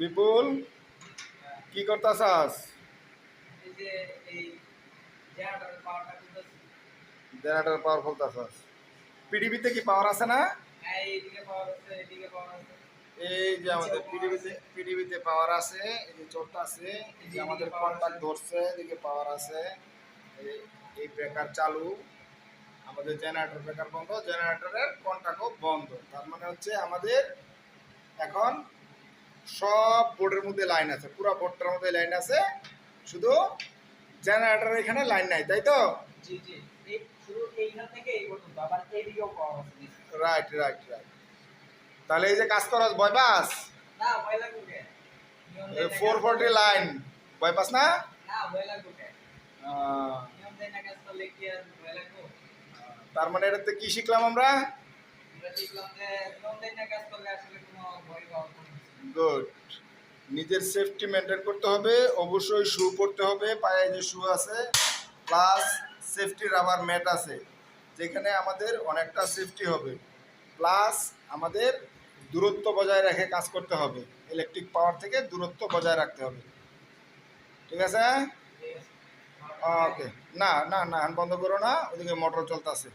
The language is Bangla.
বিপুল কি এই জেনারেটর পাওয়ার ফলতাছাস পিডিবিতে কি পাওয়ার আছে না? এই যে আমাদের পিডিবিতে পিডিবিতে পাওয়ার আছে এই যে চোরটা আছে এই যে আমাদের কন্টাক্ট ধরছে এদিকে পাওয়ার আছে। এই- এই ব্রেকার চালু। আমাদের জেনারেটর ব্রেকার বন্ধ জেনারেটরের কন্টাক্টও বন্ধ। তার মানে হচ্ছে আমাদের এখন সব বোর্ডের মধ্যে লাইন আছে পুরো বোর্ডটার মধ্যে লাইন আছে শুধু জেনারেটরের এখানে লাইন নাই তাই তো? জি জি। রাইট রাইট রাইট তাহলে এই যে কাজ করস না ফোর ফোর্টি লাইন বয়পাস না? তার মানে এটাতে কি শিখলাম আমরা? আমরা শিখলাম যে নিজের সেফটি মেনটেন করতে হবে অবশ্যই শু পরতে হবে পায়ে যে শু আছে প্লাস সেফটি রাবার ম্যাট আছে যেখানে আমাদের অনেকটা সেফটি হবে প্লাস আমাদের দূরত্ব বজায় রেখে কাজ করতে হবে ইলেকট্রিক পাওয়ার থেকে দূরত্ব বজায় রাখতে হবে ঠিক আছে? ওকে না না না হ্যান্ড বন্ধ করো না ওদিকে মোটর চলতেছে।